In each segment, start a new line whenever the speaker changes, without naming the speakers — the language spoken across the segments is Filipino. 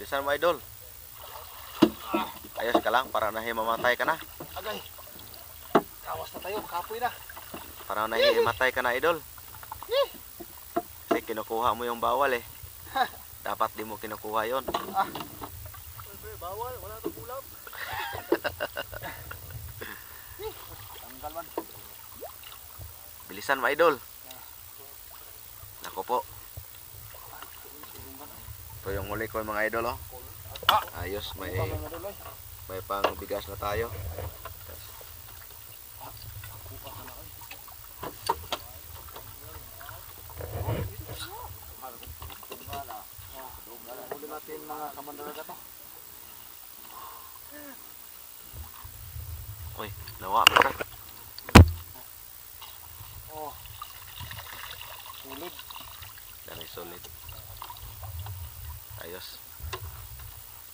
Bisan mo idol. Ayos ka lang para nahi mamatay ka na.
Agay. Kawas na tayo, kapoy na.
Para nahi mamatay ka na idol. Kasi kinukuha mo yung bawal eh. Dapat di mo kinukuha yon.
Siyempre, bawal, wala itong ulam. Tanggal man.
Bilisan mo idol. Nako po. Ito yung huli ko mga idol oh. Ayos, may may pang bigas na tayo.
Natin mga kamandaraga to.
Uy, nawa mo ka.
Oh. Sulid.
Dami solid. Ayos.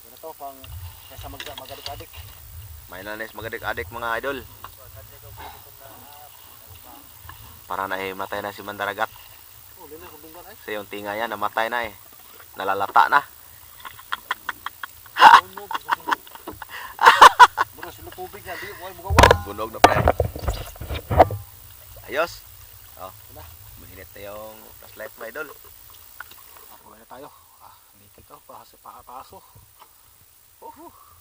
Yan na to, pang kaysa mag magadik-adik.
May nanis magadik-adik mga idol. Para na si Mandaragat.
Huli na, kabunggan ay.
Kasi yung tinga yan namatay na eh. Nalalata na.
Ano.
Bunog na pre. Ayos. Oh,
Wala.
mainit na yung flashlight mga idol.
Ako na tayo. Ah, dito to, paso, pa, paso. Oh, ah,